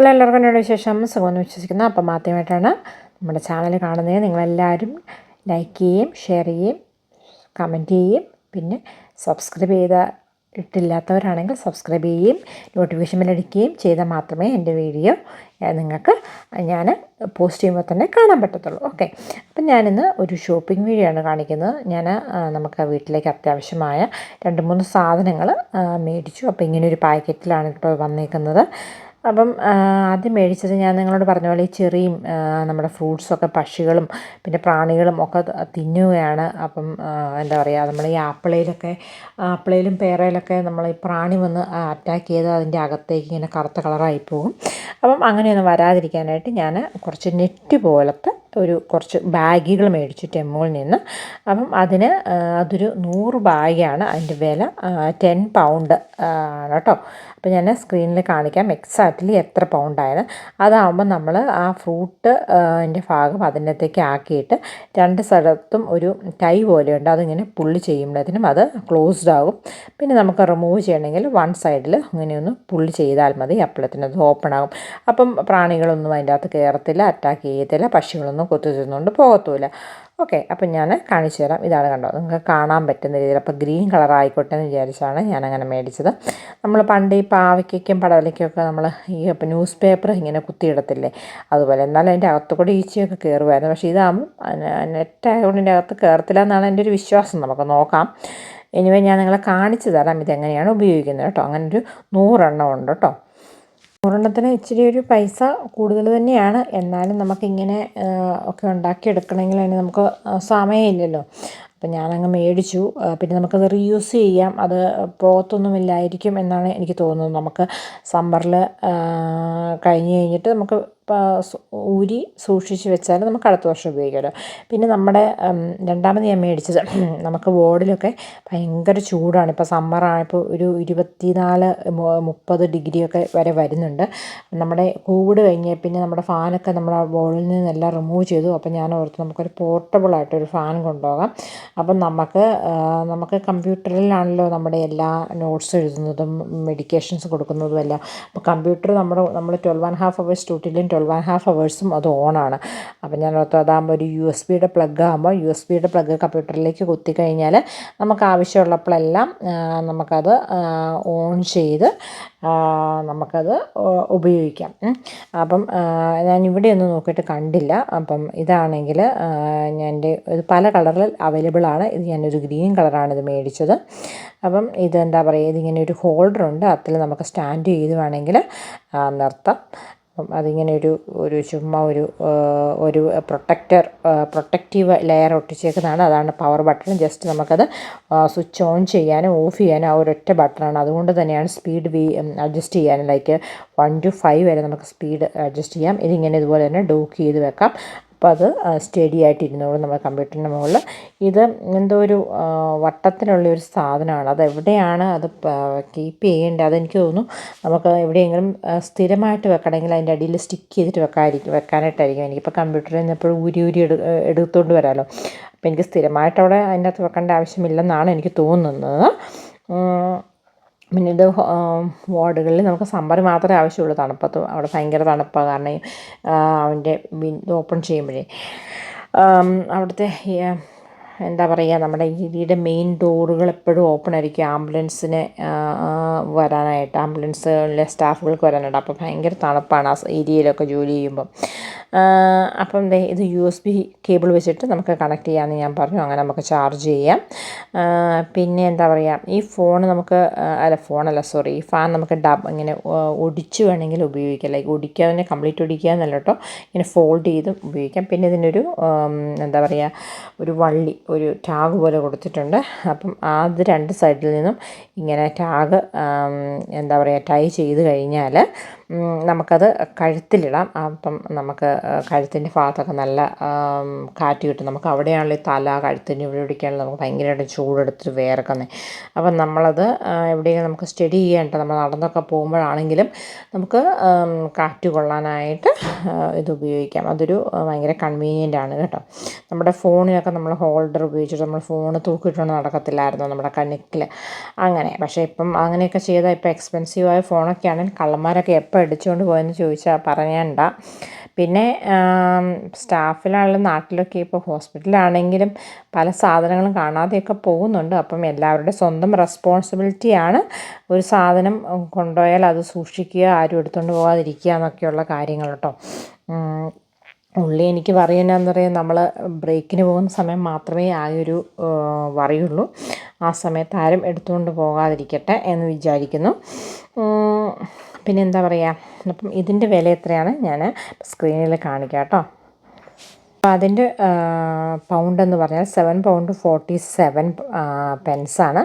Hello എല്ലാവർക്കും എന്നോട് വിശേഷം സുഖമെന്ന് വിശ്വസിക്കുന്നു. അപ്പം ആദ്യമായിട്ടാണ് നമ്മുടെ ചാനൽ കാണുന്നത്. നിങ്ങളെല്ലാവരും ലൈക്ക് ചെയ്യുകയും ഷെയർ ചെയ്യുകയും കമന്റ് ചെയ്യുകയും പിന്നെ സബ്സ്ക്രൈബ് ചെയ്ത ഇട്ടില്ലാത്തവരാണെങ്കിൽ സബ്സ്ക്രൈബ് ചെയ്യുകയും നോട്ടിഫിക്കേഷൻ ബില്ലടിക്കുകയും ചെയ്താൽ മാത്രമേ എന്റെ വീഡിയോ നിങ്ങൾക്ക് ഞാൻ പോസ്റ്റ് ചെയ്യുമ്പോൾ തന്നെ കാണാൻ പറ്റത്തുള്ളൂ. ഓക്കെ അപ്പം ഞാനിന്ന് ഒരു ഷോപ്പിംഗ് വീഡിയോ ആണ് കാണിക്കുന്നത്. ഞാൻ നമുക്ക് വീട്ടിലേക്ക് അത്യാവശ്യമായ രണ്ട് മൂന്ന് സാധനങ്ങൾ മേടിച്ചു. അപ്പോൾ ഇങ്ങനെ ഒരു പാക്കറ്റിലാണ് ഇപ്പോൾ വന്നേക്കുന്നത്. അപ്പം ആദ്യം മേടിച്ചത് ഞാൻ നിങ്ങളോട് പറഞ്ഞ പോലെ ഈ ചെറിയും നമ്മുടെ ഫ്രൂട്ട്സൊക്കെ പക്ഷികളും പിന്നെ പ്രാണികളും ഒക്കെ തിന്നുകയാണ്. അപ്പം എന്താ പറയുക നമ്മൾ ഈ ആപ്പിളയിലൊക്കെ ആപ്പിളയിലും പേരയിലൊക്കെ നമ്മൾ ഈ പ്രാണി വന്ന് അറ്റാക്ക് ചെയ്ത് അതിന്റെ അകത്തേക്ക് ഇങ്ങനെ കറുത്ത കളറായി പോകും. അപ്പം അങ്ങനെയൊന്നും വരാതിരിക്കാനായിട്ട് ഞാൻ കുറച്ച് നെറ്റ് പോലത്തെ ഒരു കുറച്ച് ബാഗുകൾ മേടിച്ചു ടെമ്മോയിൽ നിന്ന്. അപ്പം അതിന് അതൊരു നൂറ് ബാഗാണ്. അതിന്റെ വില ടെൻ പൗണ്ട് ആണ് കേട്ടോ. അപ്പോൾ ഞാൻ സ്ക്രീനിൽ കാണിക്കാം എക്സാക്റ്റ്ലി എത്ര പൗണ്ടായത് അതാകുമ്പോൾ നമ്മൾ ആ ഫ്രൂട്ട് അതിന്റെ ഭാഗം അതിനകത്തേക്ക് ആക്കിയിട്ട് രണ്ട് സ്ഥലത്തും ഒരു ടൈ പോലെയുണ്ട്. അതിങ്ങനെ പുള്ളി ചെയ്യുമ്പോഴത്തേനും അത് ക്ലോസ്ഡ് ആകും. പിന്നെ നമുക്ക് റിമൂവ് ചെയ്യണമെങ്കിൽ വൺ സൈഡിൽ ഇങ്ങനെയൊന്ന് പുള്ളി ചെയ്താൽ മതി. അപ്പോഴത്തേനും അത് ഓപ്പൺ ആകും. അപ്പം പ്രാണികളൊന്നും അതിന്റെ അകത്ത് കയറത്തില്ല അറ്റാക്ക് ചെയ്യത്തില്ല പക്ഷികളൊന്നും കൊത്തു തിന്നുകൊണ്ട് പോകത്തുമില്ല ഓക്കെ അപ്പം ഞാൻ കാണിച്ചു തരാം. ഇതാണ് കണ്ടോ? നിങ്ങൾക്ക് കാണാൻ പറ്റുന്ന രീതിയിൽ അപ്പോൾ ഗ്രീൻ കളർ ആയിക്കോട്ടെ എന്ന് വിചാരിച്ചാണ് ഞാൻ അങ്ങനെ മേടിച്ചത്. നമ്മൾ പണ്ട് ഈ പാവയ്ക്കും പടവലയ്ക്കൊക്കെ നമ്മൾ ഈ ന്യൂസ് പേപ്പർ ഇങ്ങനെ കുത്തിയിടത്തില്ലേ? അതുപോലെ എന്നാലും അതിന്റെ അകത്ത് കൂടെ ഈച്ചയൊക്കെ കയറുമായിരുന്നു പക്ഷേ ഇതാകുമ്പോൾ നെറ്റ് ആയതുകൊണ്ട് ഇതിന്റെ അകത്ത് കയറത്തില്ല എന്നാണ് എന്റെ ഒരു വിശ്വാസം. നമുക്ക് നോക്കാം. എനിവേ ഞാൻ നിങ്ങളെ കാണിച്ചു തരാം ഇതെങ്ങനെയാണ് ഉപയോഗിക്കുന്നത് കേട്ടോ. അങ്ങനെ ഒരു നൂറെണ്ണം ഉണ്ട് കേട്ടോ. നൂറെണ്ണത്തിന് ഇച്ചിരി ഒരു പൈസ കൂടുതൽ തന്നെയാണ്. എന്നാലും നമുക്കിങ്ങനെ ഒക്കെ ഉണ്ടാക്കിയെടുക്കണമെങ്കിൽ അതിന് നമുക്ക് സമയമില്ലല്ലോ. അപ്പം ഞാനങ്ങ് മേടിച്ചു. പിന്നെ നമുക്കത് റീയൂസ് ചെയ്യാം. അത് പോകത്തൊന്നുമില്ലായിരിക്കും എന്നാണ് എനിക്ക് തോന്നുന്നത്. നമുക്ക് സമ്മറിൽ കഴിഞ്ഞ് കഴിഞ്ഞിട്ട് നമുക്ക് ഊരി സൂക്ഷിച്ച് വെച്ചാൽ നമുക്ക് അടുത്ത വർഷം ഉപയോഗിക്കാമല്ലോ പിന്നെ നമ്മുടെ രണ്ടാമത് ഞാൻ മേടിച്ചത് നമുക്ക് വാർഡിലൊക്കെ ഭയങ്കര ചൂടാണ്. ഇപ്പോൾ സമ്മറായപ്പോൾ ഒരു ഇരുപത്തിനാല് മുപ്പത് ഡിഗ്രിയൊക്കെ വരെ വരുന്നുണ്ട്. നമ്മുടെ കൂട് കഴിഞ്ഞ് പിന്നെ നമ്മുടെ ഫാനൊക്കെ നമ്മൾ ആ ബോർഡിൽ നിന്നെല്ലാം റിമൂവ് ചെയ്തു. അപ്പോൾ ഞാൻ ഓർത്ത് നമുക്കൊരു പോർട്ടബിളായിട്ടൊരു ഫാൻ കൊണ്ടുപോകാം. അപ്പം നമുക്ക് നമുക്ക് കമ്പ്യൂട്ടറിലാണല്ലോ നമ്മുടെ എല്ലാ നോട്ട്സ് എഴുതുന്നതും മെഡിക്കേഷൻസ് കൊടുക്കുന്നതും എല്ലാം. അപ്പോൾ കമ്പ്യൂട്ടർ നമ്മുടെ നമ്മൾ ട്വൽവ് ആൻഡ് ഹാഫ് അവേഴ്സ് ഡ്യൂട്ടിയിലും ട്വൽവ് ആൻഡ് ഹാഫ് അവേഴ്സും അത് ഓണാണ് അപ്പം ഞാൻ ഓർത്തു അതാകുമ്പോൾ ഒരു യു എസ് ബിയുടെ പ്ലഗ് ആകുമ്പോൾ യു എസ് ബിയുടെ പ്ലഗ് കമ്പ്യൂട്ടറിലേക്ക് കുത്തി കഴിഞ്ഞാൽ നമുക്ക് ആവശ്യമുള്ളപ്പോഴെല്ലാം നമുക്കത് ഓൺ ചെയ്ത് നമുക്കത് ഉപയോഗിക്കാം. അപ്പം ഞാൻ ഇവിടെ ഒന്നും നോക്കിയിട്ട് കണ്ടില്ല. അപ്പം ഇതാണെങ്കിൽ ഞാൻ ഇത് പല കളറിൽ അവൈലബിൾ ആണ്. ഇത് ഞാനൊരു ഗ്രീൻ കളറാണ് ഇത് മേടിച്ചത്. അപ്പം ഇതെന്താ പറയുക ഇതിങ്ങനെ ഒരു ഹോൾഡർ ഉണ്ട്. അതിൽ നമുക്ക് സ്റ്റാൻഡ് ചെയ്ത് വേണമെങ്കിൽ നിർത്താം. അപ്പം അതിങ്ങനെ ഒരു ഒരു ചുമ്മാ ഒരു ഒരു പ്രൊട്ടക്ടർ പ്രൊട്ടക്റ്റീവ് ലെയർ ഒട്ടിച്ചേക്കുന്നതാണ്. അതാണ് പവർ ബട്ടൺ. ജസ്റ്റ് നമുക്കത് സ്വിച്ച് ഓൺ ചെയ്യാനും ഓഫ് ചെയ്യാനും ആ ഒരൊറ്റ ബട്ടണാണ്. അതുകൊണ്ട് തന്നെയാണ് സ്പീഡ് വി അഡ്ജസ്റ്റ് ചെയ്യാനും. ലൈക്ക് വൺ ടു ഫൈവ് വരെ നമുക്ക് സ്പീഡ് അഡ്ജസ്റ്റ് ചെയ്യാം. ഇതിങ്ങനെ ഇതുപോലെ തന്നെ ഡോക്ക് ചെയ്ത് വെക്കാം. അപ്പോൾ അത് സ്റ്റഡി ആയിട്ട് ഇരുന്നോളും നമ്മുടെ കമ്പ്യൂട്ടറിന്റെ മുകളിൽ. ഇത് എന്തോ ഒരു വട്ടത്തിലുള്ള ഒരു സാധനമാണ്. അത് എവിടെയാണ് അത് കീപ്പ് ചെയ്യേണ്ടത്? അതെനിക്ക് തോന്നുന്നു നമുക്ക് എവിടെയെങ്കിലും സ്ഥിരമായിട്ട് വെക്കണമെങ്കിൽ അതിന്റെ അടിയിൽ സ്റ്റിക്ക് ചെയ്തിട്ട് വെക്കാതിരിക്കും വെക്കാനായിട്ടായിരിക്കും. എനിക്കിപ്പോൾ കമ്പ്യൂട്ടറിൽ നിന്ന് എപ്പോഴും ഊരി ഊരി എടു എടുത്തുകൊണ്ട് വരാമല്ലോ അപ്പോൾ എനിക്ക് സ്ഥിരമായിട്ട് അവിടെ അതിന്റെ അകത്ത് വെക്കേണ്ട ആവശ്യമില്ലെന്നാണ് എനിക്ക് തോന്നുന്നത്. പിന്നെ ഇത് വാർഡുകളിൽ നമുക്ക് സമ്മർ മാത്രമേ ആവശ്യമുള്ളൂ. തണുപ്പത്ത് അവിടെ ഭയങ്കര തണുപ്പാണ് കാരണം അവന്റെ ഓപ്പൺ ചെയ്യുമ്പോഴേ. അവിടുത്തെ എന്താ പറയുക നമ്മുടെ ഇടിയുടെ മെയിൻ ഡോറുകൾ എപ്പോഴും ഓപ്പൺ ആയിരിക്കും. ആംബുലൻസിന് വരാനായിട്ട് ആംബുലൻസിലെ സ്റ്റാഫുകൾക്ക് വരാനായിട്ട്. അപ്പോൾ ഭയങ്കര തണുപ്പാണ് ആ ഏരിയയിലൊക്കെ ജോലി ചെയ്യുമ്പം. അപ്പം ദേ ഇത് യു എസ് ബി കേബിൾ വെച്ചിട്ട് നമുക്ക് കണക്ട് ചെയ്യാമെന്ന് ഞാൻ പറഞ്ഞു. അങ്ങനെ നമുക്ക് ചാർജ് ചെയ്യാം. പിന്നെ എന്താ പറയുക ഈ ഫോൺ നമുക്ക് അല്ല ഫോണല്ല സോറി ഈ ഫാൻ നമുക്ക് ഡബ് ഇങ്ങനെ ഒടിച്ച് വേണമെങ്കിൽ ഉപയോഗിക്കാം. ലൈക്ക് ഒടിക്കാതെ കംപ്ലീറ്റ് ഒടിക്കുക എന്നല്ല കേട്ടോ. ഇങ്ങനെ ഫോൾഡ് ചെയ്തും ഉപയോഗിക്കാം. പിന്നെ ഇതിനൊരു എന്താ പറയുക ഒരു വള്ളി ഒരു ടാഗ് പോലെ കൊടുത്തിട്ടുണ്ട്. അപ്പം അത് രണ്ട് സൈഡിൽ നിന്നും ഇങ്ങനെ ടാഗ് എന്താ പറയുക ടൈ ചെയ്ത് കഴിഞ്ഞാൽ നമുക്കത് കഴുത്തിലിടാം. അപ്പം നമുക്ക് കഴുത്തിന്റെ ഭാഗത്തൊക്കെ നല്ല കാറ്റ് കിട്ടും. നമുക്ക് അവിടെയാണല്ലോ ഈ തല കഴുത്തിന്റെ ഇവിടെ ഇവിടേക്കാണല്ലോ നമുക്ക് ഭയങ്കരമായിട്ട് ചൂടെടുത്തിട്ട് വേർക്കുന്നത് അപ്പം നമ്മളത് എവിടെയെങ്കിലും നമുക്ക് സ്റ്റഡി ചെയ്യേണ്ട നമ്മൾ നടന്നൊക്കെ പോകുമ്പോഴാണെങ്കിലും നമുക്ക് കാറ്റ് കൊള്ളാനായിട്ട് ഇത് ഉപയോഗിക്കാം. അതൊരു ഭയങ്കര കൺവീനിയന്റ് ആണ് കേട്ടോ. നമ്മുടെ ഫോണിനൊക്കെ നമ്മൾ ഹോൾഡർ ഉപയോഗിച്ചിട്ട് നമ്മൾ ഫോൺ തൂക്കിയിട്ടുണ്ട് നടക്കത്തില്ലായിരുന്നു നമ്മുടെ കണിക്കിൽ അങ്ങനെ പക്ഷേ ഇപ്പം അങ്ങനെയൊക്കെ ചെയ്താൽ ഇപ്പോൾ എക്സ്പെൻസീവായ ഫോണൊക്കെ ആണെങ്കിൽ കള്ളന്മാരൊക്കെ എപ്പോൾ അടിച്ചുകൊണ്ട് പോയെന്ന് ചോദിച്ചാൽ പറയണ്ട. പിന്നെ സ്റ്റാഫിലാണെങ്കിലും നാട്ടിലൊക്കെ ഇപ്പോൾ ഹോസ്പിറ്റലാണെങ്കിലും പല സാധനങ്ങളും കാണാതെയൊക്കെ പോകുന്നുണ്ട്. അപ്പം എല്ലാവരുടെ സ്വന്തം റെസ്പോൺസിബിലിറ്റിയാണ് ഒരു സാധനം കൊണ്ടുപോയാൽ അത് സൂക്ഷിക്കുക ആരും എടുത്തുകൊണ്ട് പോകാതിരിക്കുക എന്നൊക്കെയുള്ള കാര്യങ്ങൾ കേട്ടോ. ഉള്ളി എനിക്ക് പറയുന്നതെന്ന് പറയാൻ നമ്മൾ ബ്രേക്കിന് പോകുന്ന സമയം മാത്രമേ ആ ഒരു വറിയുള്ളൂ ആ സമയത്ത് ആരും എടുത്തുകൊണ്ട് പോകാതിരിക്കട്ടെ എന്ന് വിചാരിക്കുന്നു. പിന്നെ എന്താ പറയുക അപ്പം ഇതിന്റെ വില എത്രയാണ്? ഞാൻ സ്ക്രീനിൽ കാണിക്കാം കേട്ടോ. അപ്പോൾ അതിന്റെ പൗണ്ട് എന്ന് പറഞ്ഞാൽ സെവൻ പൗണ്ട് ഫോർട്ടി സെവൻ പെൻസാണ്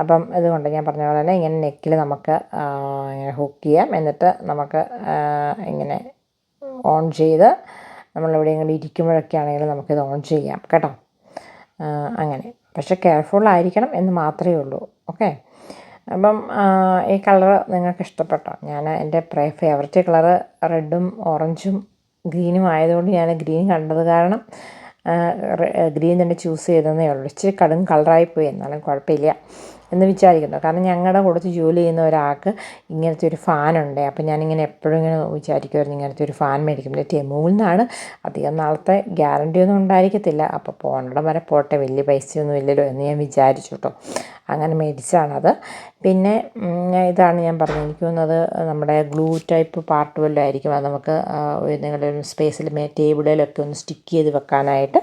അപ്പം ഇതുകൊണ്ട് ഞാൻ പറഞ്ഞ പോലെ തന്നെ ഇങ്ങനെ നെക്കിൽ നമുക്ക് ഇങ്ങനെ ഹുക്ക് ചെയ്യാം. എന്നിട്ട് നമുക്ക് ഇങ്ങനെ ഓൺ ചെയ്ത് നമ്മളെവിടെയെങ്കിലും ഇരിക്കുമ്പോഴൊക്കെ ആണെങ്കിലും നമുക്കിത് ഓൺ ചെയ്യാം കേട്ടോ. അങ്ങനെ. പക്ഷേ കെയർഫുൾ ആയിരിക്കണം എന്ന് മാത്രമേ ഉള്ളൂ. ഓക്കെ അപ്പം ഈ കളർ നിങ്ങൾക്ക് ഇഷ്ടപ്പെട്ടോ? ഞാൻ എന്റെ പ്രേ ഫേവററ്റ് കളറ് റെഡും ഓറഞ്ചും ഗ്രീനും ആയതുകൊണ്ട് ഞാൻ ഗ്രീൻ കണ്ടത് കാരണം ഗ്രീൻ തന്നെ ചൂസ് ചെയ്തതേ ഉള്ളൂ. ഇച്ചിരി കടും കളറായിപ്പോയി എന്നാലും കുഴപ്പമില്ല. എന്ന് വിചാരിക്കുന്നു. കാരണം ഞങ്ങളുടെ കൂടത്ത് ജോലി ചെയ്യുന്ന ഒരാൾക്ക് ഇങ്ങനത്തെ ഒരു ഫാനുണ്ട് അപ്പം ഞാനിങ്ങനെ എപ്പോഴും ഇങ്ങനെ വിചാരിക്കുമായിരുന്നു ഇങ്ങനത്തെ ഒരു ഫാൻ മേടിക്കും പിന്നെ ടെമൂൽ നിന്നാണ് അധികം നാളത്തെ ഗ്യാരണ്ടി ഒന്നും ഉണ്ടായിരിക്കത്തില്ല. അപ്പോൾ പോകണം വരെ പോട്ടെ. വലിയ പൈസയൊന്നും ഇല്ലല്ലോ എന്ന് ഞാൻ വിചാരിച്ചു കേട്ടോ അങ്ങനെ മേടിച്ചാണത്. പിന്നെ ഇതാണ് ഞാൻ പറഞ്ഞത്. എനിക്ക് തോന്നുന്നത് നമ്മുടെ ഗ്ലൂ ടൈപ്പ് പാർട്ട് വല്ലതും ആയിരിക്കും. അത് നമുക്ക് എന്തെങ്കിലും സ്പേസിൽ ടേബിളിലൊക്കെ ഒന്ന് സ്റ്റിക്ക് ചെയ്ത് വെക്കാനായിട്ട്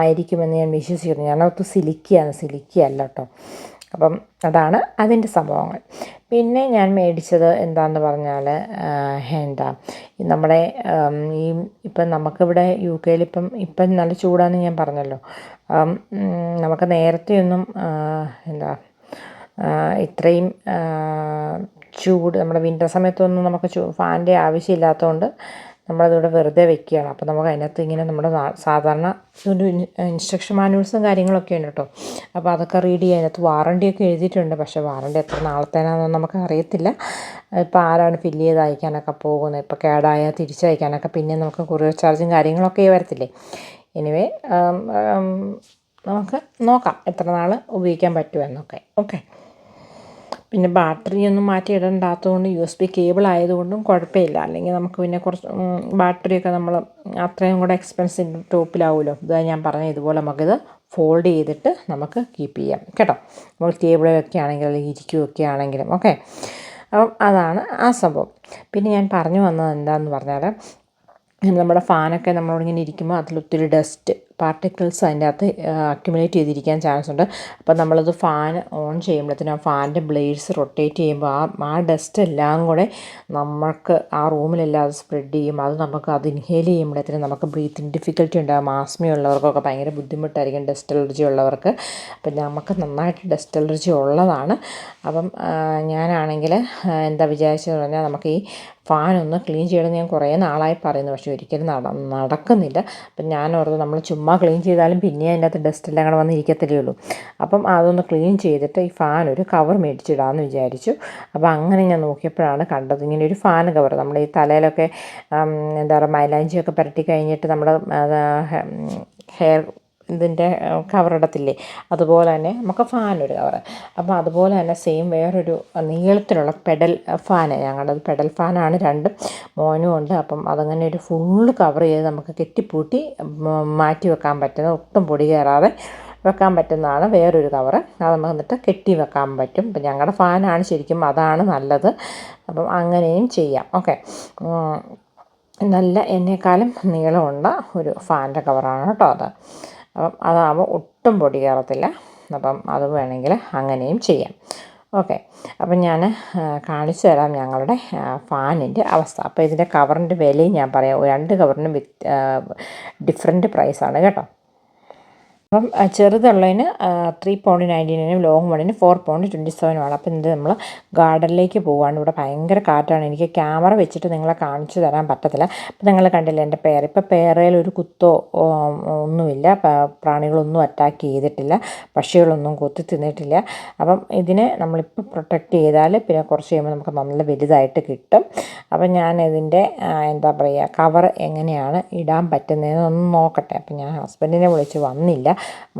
ആയിരിക്കുമെന്ന് ഞാൻ വിശ്വസിക്കുന്നു. ഞാനത് സിലിക്കിയാണ് സിലിക്കിയല്ല കേട്ടോ അപ്പം അതാണ് അതിന്റെ സംഭവങ്ങൾ. പിന്നെ ഞാൻ മേടിച്ചത് എന്താണെന്ന് പറഞ്ഞാൽ എന്താ നമ്മുടെ ഈ ഇപ്പം നമുക്കിവിടെ യു കെയിൽ ഇപ്പം ഇപ്പം നല്ല ചൂടാണെന്ന് ഞാൻ പറഞ്ഞല്ലോ. നമുക്ക് നേരത്തെയൊന്നും എന്താ ഇത്രയും ചൂട് നമ്മുടെ വിന്റർ സമയത്തൊന്നും നമുക്ക് ചൂ ഫാനിന്റെ ആവശ്യമില്ലാത്തതുകൊണ്ട് നമ്മളതിവിടെ വെറുതെ വെക്കുകയാണ്. അപ്പോൾ നമുക്ക് അതിനകത്ത് ഇങ്ങനെ നമ്മുടെ സാധാരണ ഒരു ഇൻസ്ട്രക്ഷൻ മാനുവൽസും കാര്യങ്ങളൊക്കെ ഉണ്ട് കേട്ടോ. അപ്പോൾ അതൊക്കെ റീഡ് ചെയ്യുക അതിനകത്ത് വാറണ്ടിയൊക്കെ എഴുതിയിട്ടുണ്ട്. പക്ഷേ വാറണ്ടി എത്ര നാളത്തേനാണെന്ന് നമുക്ക് അറിയത്തില്ല. ഇപ്പോൾ ആരാണ് ഫില്ല് ചെയ്ത് അയക്കാനൊക്കെ പോകുന്നത്? ഇപ്പോൾ കേടായാൽ തിരിച്ചയക്കാനൊക്കെ പിന്നെ നമുക്ക് കുറേ ചാർജും കാര്യങ്ങളൊക്കെ വരത്തില്ലേ? എനിവേ നമുക്ക് നോക്കാം എത്ര നാൾ ഉപയോഗിക്കാൻ പറ്റുമെന്നൊക്കെ. ഓക്കെ പിന്നെ ബാറ്ററി ഒന്നും മാറ്റി ഇടണ്ടാത്തതുകൊണ്ട് യു എസ് ബി കേബിൾ ആയതുകൊണ്ടും കുഴപ്പമില്ല. അല്ലെങ്കിൽ നമുക്ക് പിന്നെ കുറച്ച് ബാറ്ററിയൊക്കെ നമ്മൾ അത്രയും കൂടെ എക്സ്പെൻസിവ് ടോപ്പിലാവുമല്ലോ ഇതാ ഞാൻ പറഞ്ഞ ഇതുപോലെ നമുക്കിത് ഫോൾഡ് ചെയ്തിട്ട് നമുക്ക് കീപ്പ് ചെയ്യാം. കേട്ടോ? നമ്മൾ ടേബിളിലൊക്കെ ആണെങ്കിലും അല്ലെങ്കിൽ ഇരിക്കുകയൊക്കെ ആണെങ്കിലും. ഓക്കെ അപ്പം അതാണ് ആ സംഭവം. പിന്നെ ഞാൻ പറഞ്ഞു വന്നത് എന്താണെന്ന് പറഞ്ഞാൽ നമ്മുടെ ഫാനൊക്കെ നമ്മളിങ്ങനെ ഇരിക്കുമ്പോൾ അതിലൊത്തിരി ഡസ്റ്റ് പാർട്ടിക്കിൾസ് അതിന്റെ അകത്ത് അക്യുമുലേറ്റ് ചെയ്തിരിക്കാൻ ചാൻസ് ഉണ്ട്. അപ്പോൾ നമ്മളത് ഫാൻ ഓൺ ചെയ്യുമ്പോഴത്തേനും ആ ഫാനിന്റെ ബ്ലേഡ്സ് റൊട്ടേറ്റ് ചെയ്യുമ്പോൾ ആ ആ ഡസ്റ്റ് എല്ലാം കൂടെ നമുക്ക് ആ റൂമിലെല്ലാം അത് സ്പ്രെഡ് ചെയ്യും. അത് നമുക്ക് അത് ഇൻഹേൽ ചെയ്യുമ്പോഴത്തേനും നമുക്ക് ബ്രീത്തിങ് ഡിഫിക്കൽറ്റി ഉണ്ടാകും ആസ്മി ഉള്ളവർക്കൊക്കെ ഭയങ്കര ബുദ്ധിമുട്ടായിരിക്കും ഡസ്റ്റ് അലർജി ഉള്ളവർക്ക്. അപ്പം നമുക്ക് നന്നായിട്ട് ഡസ്റ്റ് അലർജി ഉള്ളതാണ്. അപ്പം ഞാനാണെങ്കിൽ എന്താ വിചാരിച്ചതെന്ന് പറഞ്ഞാൽ നമുക്ക് ഈ ഫാൻ ഒന്ന് ക്ലീൻ ചെയ്യണം ഞാൻ കുറേ നാളായി പറയുന്നു. പക്ഷേ ഒരിക്കലും നട നടക്കുന്നില്ല. അപ്പം ഞാൻ ഓർത്ത് നമ്മൾ ചുമ്മാ ക്ലീൻ ചെയ്താലും പിന്നെ അതിന്റെ അകത്ത് ഡസ്റ്റ് എല്ലാം കൂടെ വന്നിരിക്കത്തില്ലേ ഉള്ളൂ. അപ്പം അതൊന്ന് ക്ലീൻ ചെയ്തിട്ട് ഈ ഫാൻ ഒരു കവർ മേടിച്ചിടാമെന്ന് വിചാരിച്ചു. അപ്പോൾ അങ്ങനെ ഞാൻ നോക്കിയപ്പോഴാണ് കണ്ടത് ഇങ്ങനെ ഒരു ഫാൻ കവർ. നമ്മുടെ ഈ തലയിലൊക്കെ എന്താ പറയുക മൈലാഞ്ചിയൊക്കെ പുരട്ടി കഴിഞ്ഞിട്ട് നമ്മൾ ഹെയർ ഇതിന്റെ കവറിടത്തില്ലേ അതുപോലെ തന്നെ നമുക്ക് ഫാനൊരു കവർ അപ്പോൾ അതുപോലെ തന്നെ സെയിം വേറൊരു നീളത്തിലുള്ള പെഡൽ ഫാന് ഞങ്ങളുടെ പെഡൽ ഫാനാണ് രണ്ടും. മോനും ഉണ്ട്. അപ്പം അതങ്ങനെ ഒരു ഫുള്ള് കവർ ചെയ്ത് നമുക്ക് കെട്ടിപ്പൂട്ടി മാറ്റി വെക്കാൻ പറ്റുന്ന ഒട്ടും പൊടി കയറാതെ വെക്കാൻ പറ്റുന്നതാണ് വേറൊരു കവറ് അത് നമുക്ക് എന്നിട്ട് കെട്ടി വെക്കാൻ പറ്റും. ഇപ്പം ഞങ്ങളുടെ ഫാനാണ് ശരിക്കും അതാണ് നല്ലത്. അപ്പം അങ്ങനെയും ചെയ്യാം. ഓക്കെ നല്ല എന്നെക്കാളും നീളമുള്ള ഒരു ഫാനിന്റെ കവറാണ് കേട്ടോ അത്. അപ്പം അതാകുമ്പോൾ ഒട്ടും പൊടി കയറത്തില്ല അപ്പം അത് വേണമെങ്കിൽ അങ്ങനെയും ചെയ്യാം. ഓക്കെ. അപ്പം ഞാൻ കാണിച്ചു തരാം ഞങ്ങളുടെ ഫാനിന്റെ അവസ്ഥ. അപ്പോൾ ഇതിന്റെ കവറിന്റെ വിലയും ഞാൻ പറയാം. രണ്ട് കവറിനും ഡിഫറെന്റ് പ്രൈസാണ് കേട്ടോ. അപ്പം ചെറുതുള്ളതിന് ത്രീ പോയിന്റ് നയന്റി നയനും ലോങ് വണ്ണിന് ഫോർ പോയിന്റ് ട്വന്റി സെവനുമാണ് അപ്പം ഇത് നമ്മൾ ഗാർഡനിലേക്ക് പോവുകയാണ് ഇവിടെ ഭയങ്കര കാറ്റാണ്. എനിക്ക് ക്യാമറ വെച്ചിട്ട് നിങ്ങളെ കാണിച്ചു തരാൻ പറ്റത്തില്ല. അപ്പം നിങ്ങൾ കണ്ടില്ല എന്റെ പേർ ഇപ്പം പേരയിൽ ഒരു കുത്തോ ഒന്നുമില്ല. പ്രാണികളൊന്നും അറ്റാക്ക് ചെയ്തിട്ടില്ല. പക്ഷികളൊന്നും കൊത്തി തിന്നിട്ടില്ല. അപ്പം ഇതിനെ നമ്മളിപ്പോൾ പ്രൊട്ടക്റ്റ് ചെയ്താൽ പിന്നെ കുറച്ച് കഴിയുമ്പോൾ നമുക്ക് നല്ല വലുതായിട്ട് കിട്ടും. അപ്പം ഞാൻ ഇതിന്റെ എന്താ പറയുക കവർ എങ്ങനെയാണ് ഇടാൻ പറ്റുന്നതെന്ന് ഒന്ന് നോക്കട്ടെ. അപ്പം ഞാൻ ഹസ്ബൻഡിനെ വിളിച്ച് വന്നില്ല.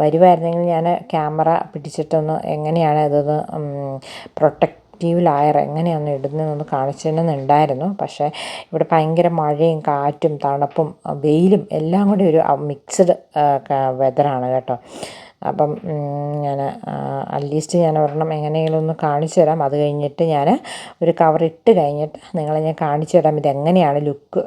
വരുമായിരുന്നെങ്കിൽ ഞാൻ ക്യാമറ പിടിച്ചിട്ടൊന്ന് എങ്ങനെയാണ് ഇതൊന്ന് പ്രൊട്ടക്റ്റ് ആക്റ്റീവ് ലായർ എങ്ങനെയാണ് ഇടുന്നതെന്ന് കാണിച്ചിരുന്നുണ്ടായിരുന്നു. പക്ഷേ ഇവിടെ ഭയങ്കര മഴയും കാറ്റും തണുപ്പും വെയിലും എല്ലാം കൂടി ഒരു മിക്സഡ് വെതറാണ് കേട്ടോ. അപ്പം ഞാൻ അറ്റ്ലീസ്റ്റ് ഞാൻ ഒരെണ്ണം എങ്ങനെയെങ്കിലും ഒന്ന് കാണിച്ചു തരാം. അത് കഴിഞ്ഞിട്ട് ഞാൻ ഒരു കവർ ഇട്ട് കഴിഞ്ഞിട്ട് നിങ്ങളെ ഞാൻ കാണിച്ചു തരാം. ഇതെങ്ങനെയാണ് ലുക്ക്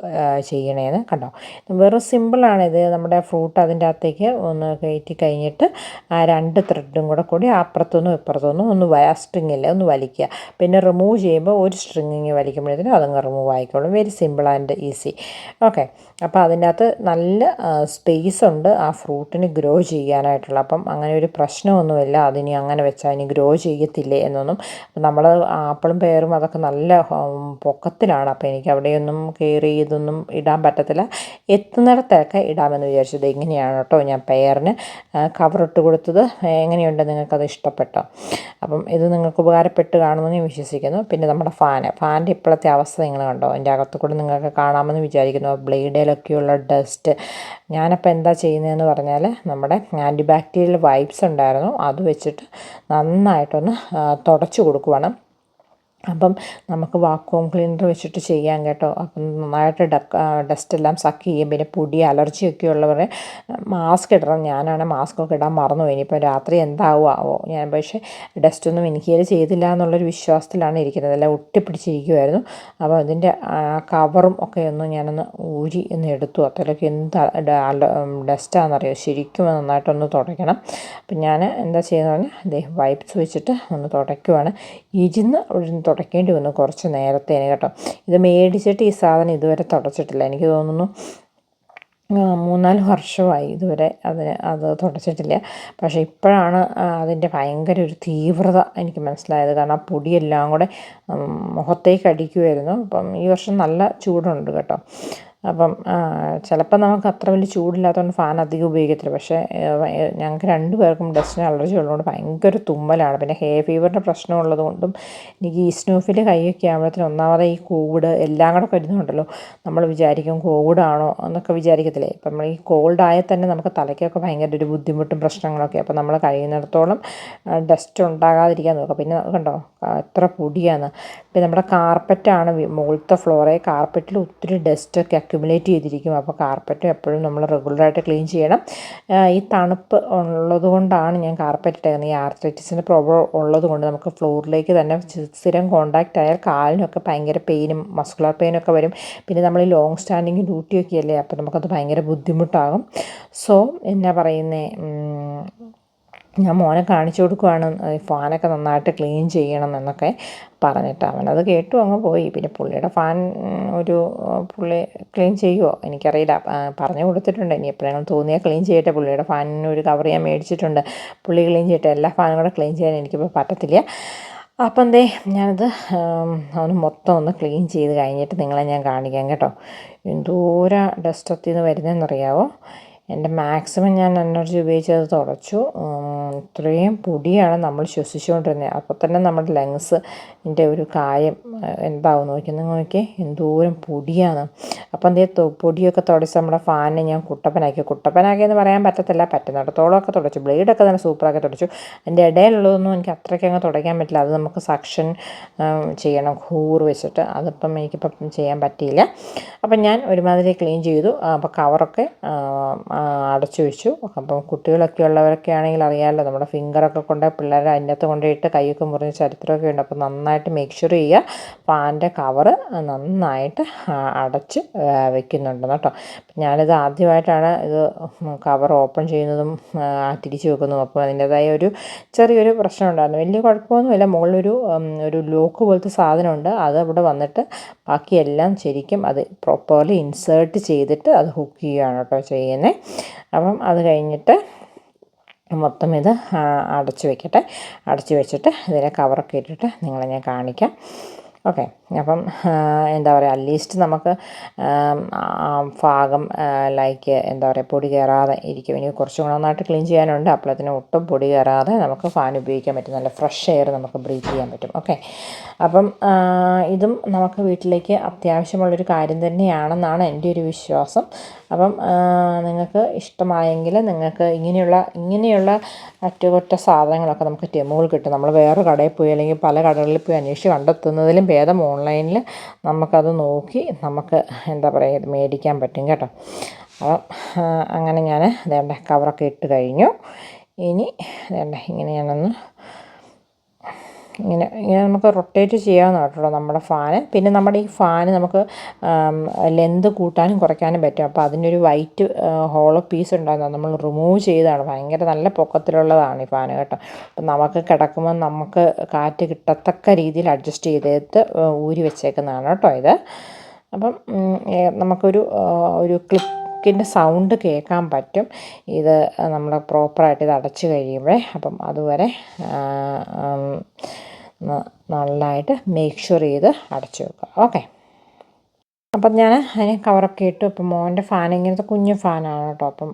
ചെയ്യണേന്ന് കണ്ടോ? വെറും സിമ്പിളാണ് ഇത്. നമ്മുടെ ഫ്രൂട്ട് അതിന്റെ അകത്തേക്ക് ഒന്ന് കയറ്റി കഴിഞ്ഞിട്ട് ആ രണ്ട് ത്രെഡും കൂടെ കൂടി അപ്പുറത്തുനിന്നും ഇപ്പുറത്തുനിന്നും ഒന്ന് ആ സ്ട്രിങ്ങില്ല ഒന്ന് വലിക്കുക. പിന്നെ റിമൂവ് ചെയ്യുമ്പോൾ ഒരു സ്ട്രിങ്ങിങ് വലിക്കുമ്പോഴത്തേനും അതങ്ങ് റിമൂവ് ആയിക്കോളും. Very simple and easy okay അപ്പോൾ അതിന്റെ അകത്ത് നല്ല സ്പേസ് ഉണ്ട് ആ ഫ്രൂട്ടിന് ഗ്രോ ചെയ്യാനായിട്ടുള്ള. അപ്പം അങ്ങനെ ഒരു പ്രശ്നമൊന്നുമില്ല. അതിനി അങ്ങനെ വെച്ചാൽ ഇനി ഗ്രോ ചെയ്യത്തില്ലേ എന്നൊന്നും. നമ്മൾ ആപ്പിളും പേറും അതൊക്കെ നല്ല പൊക്കത്തിലാണ്. അപ്പോൾ എനിക്ക് അവിടെയൊന്നും കയറി ഇതൊന്നും ഇടാൻ പറ്റത്തില്ല. എത്തുന്നിടത്തൊക്കെ ഇടാമെന്ന് വിചാരിച്ചത് ഇങ്ങനെയാണ് കേട്ടോ ഞാൻ പെയറിന് കവറിട്ട് കൊടുത്തത്. എങ്ങനെയുണ്ട് നിങ്ങൾക്കത് ഇഷ്ടപ്പെട്ടോ? അപ്പം ഇത് നിങ്ങൾക്ക് ഉപകാരപ്പെട്ട് കാണുമെന്ന് ഞാൻ വിശ്വസിക്കുന്നു. പിന്നെ നമ്മുടെ ഫാന് ഫാന്റെ ഇപ്പോഴത്തെ അവസ്ഥ നിങ്ങൾ കണ്ടോ? എന്റെ അകത്ത് കൂടെ നിങ്ങൾക്ക് കാണാമെന്ന് വിചാരിക്കുന്നു. ബ്ലേഡിലൊക്കെയുള്ള ഡസ്റ്റ്. ഞാനപ്പോൾ എന്താ ചെയ്യുന്നതെന്ന് പറഞ്ഞാൽ നമ്മുടെ ആന്റി ബാക്ടീരിയൽ വൈപ്സ് ഉണ്ടായിരുന്നു. അത് വെച്ചിട്ട് നന്നായിട്ടൊന്ന് തുടച്ചു കൊടുക്കുവാണ്. അപ്പം നമുക്ക് വാക്വം ക്ലീനർ വെച്ചിട്ട് ചെയ്യാം കേട്ടോ. അപ്പം നന്നായിട്ട് ഡസ്റ്റ് എല്ലാം സക്ക് ചെയ്യും. പിന്നെ പൊടി അലർജിയൊക്കെ ഉള്ളവരെ മാസ്ക് ഇടണം. ഞാനാണ് മാസ്കൊക്കെ ഇടാൻ മറന്നു ഇനിയിപ്പോൾ രാത്രി എന്താവുമോ ഞാൻ പക്ഷേ ഡസ്റ്റൊന്നും ഇൻഹേൽ ചെയ്തില്ല എന്നുള്ളൊരു വിശ്വാസത്തിലാണ് ഇരിക്കുന്നത്. എല്ലാം ഒട്ടിപ്പിടിച്ചിരിക്കുമായിരുന്നു അപ്പോൾ അതിന്റെ കവറും ഒക്കെ ഒന്ന് ഞാനൊന്ന് ഊരി ഒന്ന് എടുത്തു. അത്രയൊക്കെ എന്ത് ഡസ്റ്റാണെന്നറിയോ ശരിക്കും നന്നായിട്ടൊന്ന് തുടയ്ക്കണം. അപ്പം ഞാൻ എന്താ ചെയ്യുന്നത് പറഞ്ഞാൽ അദ്ദേഹം വൈപ്സ് വെച്ചിട്ട് ഒന്ന് തുടയ്ക്കുവാണ്. ഇരുന്ന് തുടയ്ക്കേണ്ടി വന്നു കുറച്ച് നേരത്തേന് കേട്ടോ. ഇത് മേടിച്ചിട്ട് ഈ സാധനം ഇതുവരെ തുടച്ചിട്ടില്ല. എനിക്ക് തോന്നുന്നു മൂന്നാൽ വർഷമായി ഇതുവരെ അതിന് അത് തുടച്ചിട്ടില്ല. പക്ഷേ ഇപ്പോഴാണ് അതിന്റെ ഭയങ്കര ഒരു തീവ്രത എനിക്ക് മനസ്സിലായത്. കാരണം ആ പൊടിയെല്ലാം കൂടെ മുഖത്തേക്ക് അടിക്കുമായിരുന്നു അപ്പം ഈ വർഷം നല്ല ചൂടുണ്ട് കേട്ടോ. അപ്പം ചിലപ്പോൾ നമുക്ക് അത്ര വലിയ ചൂടില്ലാത്തതുകൊണ്ട് ഫാൻ അധികം ഉപയോഗിക്കത്തില്ല. പക്ഷേ ഞങ്ങൾക്ക് രണ്ട് പേർക്കും ഡസ്റ്റിന് അലർജി ഉള്ളതുകൊണ്ട് ഭയങ്കര തുമ്മലാണ്. പിന്നെ ഹെയർ ഫീവറിന്റെ പ്രശ്നം ഉള്ളതുകൊണ്ടും എനിക്ക് ഈ സ്നൂഫിൽ കൈയൊക്കെ ആകുമ്പോഴത്തേനും ഒന്നാമത് ഈ കോവിഡ് എല്ലാം കൂടെ വരുന്നുണ്ടല്ലോ. നമ്മൾ വിചാരിക്കും കോവിഡാണോ എന്നൊക്കെ വിചാരിക്കത്തില്ലേ? ഇപ്പം നമ്മൾ ഈ കോൾഡ് ആയാൽ തന്നെ നമുക്ക് തലയ്ക്കൊക്കെ ഭയങ്കര ഒരു ബുദ്ധിമുട്ടും പ്രശ്നങ്ങളൊക്കെ. അപ്പോൾ നമ്മൾ കഴിയുന്നിടത്തോളം ഡസ്റ്റ് ഉണ്ടാകാതിരിക്കാൻ നോക്കുക. പിന്നെ കണ്ടോ എത്ര പൊടിയാണ്. പിന്നെ നമ്മുടെ കാർപ്പറ്റാണ്. മുകളിലത്തെ ഫ്ലോറെ കാർപ്പറ്റിൽ ഒത്തിരി ഡസ്റ്റൊക്കെ അക്യുമുലേറ്റ് ചെയ്തിരിക്കും. അപ്പോൾ കാർപ്പറ്റും എപ്പോഴും നമ്മൾ റെഗുലറായിട്ട് ക്ലീൻ ചെയ്യണം. ഈ തണുപ്പ് ഉള്ളതുകൊണ്ടാണ് ഞാൻ കാർപ്പറ്റ് ഇട്ടേക്കുന്നത് ഈ ആർത്രൈറ്റിസിന്റെ പ്രോബ്ലം ഉള്ളത് കൊണ്ട് നമുക്ക് ഫ്ലോറിലേക്ക് തന്നെ സ്ഥിരം കോണ്ടാക്റ്റ് ആയാൽ കാലിനൊക്കെ ഭയങ്കര പെയിനും മസ്കുലർ പെയിനൊക്കെ വരും. പിന്നെ നമ്മൾ ഈ ലോങ് സ്റ്റാൻഡിങ് ഡ്യൂട്ടിയൊക്കെ അല്ലേ അപ്പോൾ നമുക്കത് ഭയങ്കര ബുദ്ധിമുട്ടാകും. സോ എന്നാ പറയുന്നത് ഞാൻ മോനെ കാണിച്ചു കൊടുക്കുവാണ്. ഫാനൊക്കെ നന്നായിട്ട് ക്ലീൻ ചെയ്യണം എന്നൊക്കെ പറഞ്ഞിട്ട് അവനത് കേട്ടു അങ്ങ് പോയി. പിന്നെ പുള്ളിയുടെ ഫാൻ ഒരു പുള്ളി ക്ലീൻ ചെയ്യുമോ എനിക്കറിയില്ല. പറഞ്ഞു കൊടുത്തിട്ടുണ്ട്. ഇനി എപ്പോഴെങ്കിലും തോന്നിയാൽ ക്ലീൻ ചെയ്യട്ടെ. പുള്ളിയുടെ ഫാനിന് ഒരു കവർ ഞാൻ മേടിച്ചിട്ടുണ്ട്. പുള്ളി ക്ലീൻ ചെയ്യട്ടെ. എല്ലാ ഫാനും കൂടെ ക്ലീൻ ചെയ്യാൻ എനിക്കിപ്പോൾ പറ്റത്തില്ല. അപ്പം എന്തേ ഞാനത് അവന് മൊത്തം ഒന്ന് ക്ലീൻ ചെയ്ത് കഴിഞ്ഞിട്ട് നിങ്ങളെ ഞാൻ കാണിക്കാം കേട്ടോ. എന്തോരം ഡസ്റ്റത്തിൽ നിന്ന് വരുന്നതെന്നറിയാവോ? എന്റെ മാക്സിമം ഞാൻ എനർജി ഉപയോഗിച്ച് അത് തുടച്ചു ഇത്രയും പൊടിയാണ് നമ്മൾ ശ്വസിച്ചുകൊണ്ടിരുന്നത്. അപ്പോൾ തന്നെ നമ്മുടെ ലങ്സിന്റെ ഒരു കായം എന്താവും നോക്കി. നിങ്ങൾ നോക്കി എന്തോരം പൊടിയാണ്. അപ്പം എന്തേ പൊടിയൊക്കെ തുടച്ച് നമ്മുടെ ഫാനിനെ ഞാൻ കുട്ടപ്പനാക്കി. കുട്ടപ്പനാക്കി എന്ന് പറയാൻ പറ്റത്തില്ല. പറ്റുന്നിടത്തോളമൊക്കെ തുടച്ചു. ബ്ലേഡൊക്കെ തന്നെ സൂപ്പറാക്കി തുടച്ചു. അതിന്റെ ഇടയിലുള്ളതൊന്നും എനിക്ക് അത്രയ്ക്ക് അങ്ങ് തുടയ്ക്കാൻ പറ്റില്ല. അത് നമുക്ക് സക്ഷൻ ചെയ്യണം. ഹൂർ വെച്ചിട്ട്. അതിപ്പം എനിക്കിപ്പം ചെയ്യാൻ പറ്റിയില്ല. അപ്പം ഞാൻ ഒരുമാതിരി ക്ലീൻ ചെയ്തു. അപ്പോൾ കവറൊക്കെ അടച്ചു വെച്ചു. അപ്പം കുട്ടികളൊക്കെ ഉള്ളവരൊക്കെ ആണെങ്കിൽ അറിയാമല്ലോ നമ്മുടെ ഫിംഗറൊക്കെ കൊണ്ട് പിള്ളേരെ അതിനകത്ത് കൊണ്ടുപോയിട്ട് കൈയൊക്കെ മുറിഞ്ഞ് ചരിത്രമൊക്കെ ഉണ്ട്. അപ്പോൾ നന്നായിട്ട് മേക്ക് ഷുർ ചെയ്യുക. ഫാനിന്റെ കവറ് നന്നായിട്ട് അടച്ച് വെക്കുന്നുണ്ട് കേട്ടോ. ഞാനിത് ആദ്യമായിട്ടാണ് ഇത് കവർ ഓപ്പൺ ചെയ്യുന്നതും തിരിച്ചു വെക്കുന്നതും. അപ്പോൾ അതിന്റേതായ ഒരു ചെറിയൊരു പ്രശ്നം ഉണ്ടായിരുന്നു. വലിയ കുഴപ്പമൊന്നുമില്ല. മുകളിലൊരു ഒരു ലോക്ക് പോലത്തെ സാധനമുണ്ട്. അത് അവിടെ വന്നിട്ട് ബാക്കിയെല്ലാം ശരിക്കും അത് പ്രോപ്പർലി ഇൻസേർട്ട് ചെയ്തിട്ട് അത് ഹുക്ക് ചെയ്യുകയാണ് കേട്ടോ ചെയ്യുന്നത്. അപ്പം അത് കഴിഞ്ഞിട്ട് മൊത്തം ഇത് അടച്ചു വെക്കട്ടെ. അടച്ചു വെച്ചിട്ട് ഇതിനെ കവറൊക്കെ ഇട്ടിട്ട് നിങ്ങളെ ഞാൻ കാണിക്കാം. ഓക്കെ. അപ്പം എന്താ പറയുക അറ്റ്ലീസ്റ്റ് നമുക്ക് ഭാഗം ലൈക്ക് എന്താ പറയുക പൊടി കയറാതെ ഇരിക്കും. ഇനി കുറച്ചും കൂടെ നന്നായിട്ട് ക്ലീൻ ചെയ്യാനുണ്ട്. അപ്പോഴത്തിന് ഒട്ടും പൊടി കയറാതെ നമുക്ക് ഫാൻ ഉപയോഗിക്കാൻ പറ്റും. നല്ല ഫ്രഷ് എയർ നമുക്ക് ബ്രീത്ത് ചെയ്യാൻ പറ്റും. ഓക്കെ. അപ്പം ഇതും നമുക്ക് വീട്ടിലേക്ക് അത്യാവശ്യമുള്ളൊരു കാര്യം തന്നെയാണെന്നാണ് എന്റെ ഒരു വിശ്വാസം. അപ്പം നിങ്ങൾക്ക് ഇഷ്ടമായെങ്കിൽ നിങ്ങൾക്ക് ഇങ്ങനെയുള്ള ഇങ്ങനെയുള്ള അറ്റകുറ്റ സാധനങ്ങളൊക്കെ നമുക്ക് ടെമുകൾ കിട്ടും. നമ്മൾ വേറെ കടയിൽ പോയി അല്ലെങ്കിൽ പല കടകളിൽ പോയി അന്വേഷിച്ച് കണ്ടെത്തുന്നതിലും ഭേദം ഓൺലൈനിൽ നമുക്കത് നോക്കി നമുക്ക് എന്താ പറയുക ഇത് മേടിക്കാൻ പറ്റും കേട്ടോ. അപ്പം അങ്ങനെ ഞാൻ അതേണ്ട കവറൊക്കെ ഇട്ട് കഴിഞ്ഞു. ഇനി അതേണ്ട ഇങ്ങനെ ഞാനൊന്ന് ഇങ്ങനെ ഇങ്ങനെ നമുക്ക് റൊട്ടേറ്റ് ചെയ്യാവുന്ന കേട്ടോ നമ്മുടെ ഫാന് പിന്നെ നമ്മുടെ ഈ ഫാന് നമുക്ക് ലെന്ത് കൂട്ടാനും കുറയ്ക്കാനും പറ്റും. അപ്പോൾ അതിനൊരു വൈറ്റ് ഹോളോ പീസ് ഉണ്ടായിരുന്നു. നമ്മൾ റിമൂവ് ചെയ്താണ് ഭയങ്കര നല്ല പൊക്കത്തിലുള്ളതാണ് ഈ ഫാന് കേട്ടോ. അപ്പം നമുക്ക് കിടക്കുമ്പോൾ നമുക്ക് കാറ്റ് കിട്ടത്തക്ക രീതിയിൽ അഡ്ജസ്റ്റ് ചെയ്തെടുത്ത് ഊരി വെച്ചേക്കുന്നതാണ് കേട്ടോ ഇത്. അപ്പം നമുക്കൊരു ഒരു ക്ലിപ്പ് ക്ലിക്കിന്റെ സൗണ്ട് കേൾക്കാൻ പറ്റും. ഇത് നമ്മൾ പ്രോപ്പറായിട്ട് ഇത് അടച്ചു കഴിയുമ്പോഴേ അപ്പം അതുവരെ നന്നായിട്ട് മേക്ക് ഷുവർ ചെയ്ത് അടച്ചു വെക്കുക. ഓക്കെ. അപ്പം ഞാൻ അതിന് കവറൊക്കെ ഇട്ടു. അപ്പം മോന്റെ ഫാൻ ഇങ്ങനത്തെ കുഞ്ഞു ഫാനാണ് കേട്ടോ. അപ്പം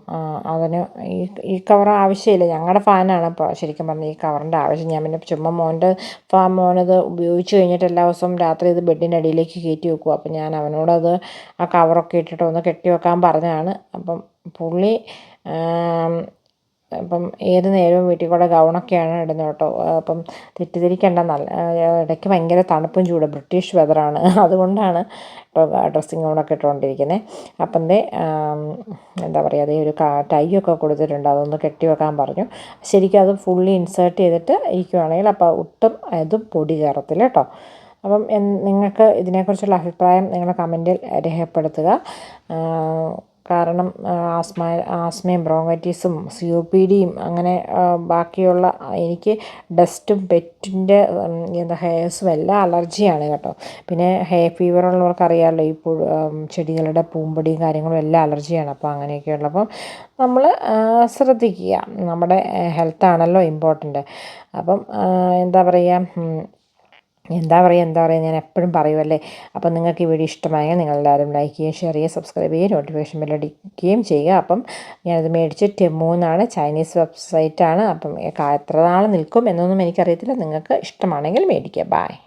അതിന് ഈ ഈ കവർ ആവശ്യമില്ല. ഞങ്ങളുടെ ഫാനാണ് അപ്പോൾ ശരിക്കും പറഞ്ഞാൽ ഈ കവറിന്റെ ആവശ്യം. ഞാൻ പിന്നെ ചുമ്മാ മോന്റെ ഫാൻ മോനത് ഉപയോഗിച്ച് കഴിഞ്ഞിട്ട് എല്ലാ ദിവസവും രാത്രി ഇത് ബെഡിന്റെ അടിയിലേക്ക് കയറ്റി വെക്കും. അപ്പം ഞാൻ അവനോടത് ആ കവറൊക്കെ ഇട്ടിട്ട് ഒന്ന് കെട്ടി വെക്കാൻ പറഞ്ഞതാണ്. അപ്പം പുള്ളി അപ്പം ഏത് നേരവും വീട്ടിൽ കൂടെ ഗൗണൊക്കെയാണ് ഇടുന്നത് കേട്ടോ. അപ്പം തെറ്റിദ്ധരിക്കേണ്ട. നല്ല ഇടയ്ക്ക് ഭയങ്കര തണുപ്പും ചൂട്. ബ്രിട്ടീഷ് വെതറാണ് അതുകൊണ്ടാണ് ഇപ്പോൾ ഡ്രസ്സിങ് ഗൗണൊക്കെ ഇട്ടുകൊണ്ടിരിക്കുന്നത് അപ്പം എന്താ പറയുക അതേ ഒരു ടൈയൊക്കെ കൊടുത്തിട്ടുണ്ട്. അതൊന്ന് കെട്ടി വെക്കാൻ പറഞ്ഞു. ശരിക്കും അത് ഫുള്ളി ഇൻസേർട്ട് ചെയ്തിട്ട് ഇരിക്കുവാണെങ്കിൽ അപ്പോൾ ഒട്ടും അതും പൊടി കയറത്തില്ല കേട്ടോ. അപ്പം നിങ്ങൾക്ക് ഇതിനെക്കുറിച്ചുള്ള അഭിപ്രായം നിങ്ങളുടെ കമന്റിൽ രേഖപ്പെടുത്തുക. കാരണം ആസ്മ ആസ്മയും ബ്രോങ്കൈറ്റിസും സി ഒ പി ഡിയും അങ്ങനെ ബാക്കിയുള്ള എനിക്ക് ഡസ്റ്റും പെറ്റിന്റെ എന്താ ഹെയർസും എല്ലാം അലർജിയാണ് കേട്ടോ. പിന്നെ ഹെയർ ഫീവർ ഉള്ളവർക്ക് അറിയാമല്ലോ ഈ ചെടികളുടെ പൂമ്പൊടിയും കാര്യങ്ങളും എല്ലാം അലർജിയാണ്. അപ്പോൾ അങ്ങനെയൊക്കെ ഉള്ളപ്പം നമ്മൾ ശ്രദ്ധിക്കുക. നമ്മുടെ ഹെൽത്താണല്ലോ ഇമ്പോർട്ടന്റ് അപ്പം എന്താ പറയുക എന്താ പറയുക എന്താ പറയുക ഞാൻ എപ്പോഴും പറയുമല്ലേ അപ്പം നിങ്ങൾക്ക് ഈ വീഡിയോ ഇഷ്ടമായെങ്കിൽ നിങ്ങളെല്ലാവരും ലൈക്ക് ചെയ്യുകയും ഷെയർ ചെയ്യുകയും സബ്സ്ക്രൈബ് ചെയ്യുകയും നോട്ടിഫിക്കേഷൻ ബെല്ലടിക്കുകയും ചെയ്യുക. അപ്പം ഞാനത് മേടിച്ച് ടെമൂന്നാണ് ചൈനീസ് വെബ്സൈറ്റാണ് അപ്പം എത്ര നാൾ നിൽക്കും എന്നൊന്നും എനിക്കറിയത്തില്ല. നിങ്ങൾക്ക് ഇഷ്ടമാണെങ്കിൽ മേടിക്കുക. ബായ്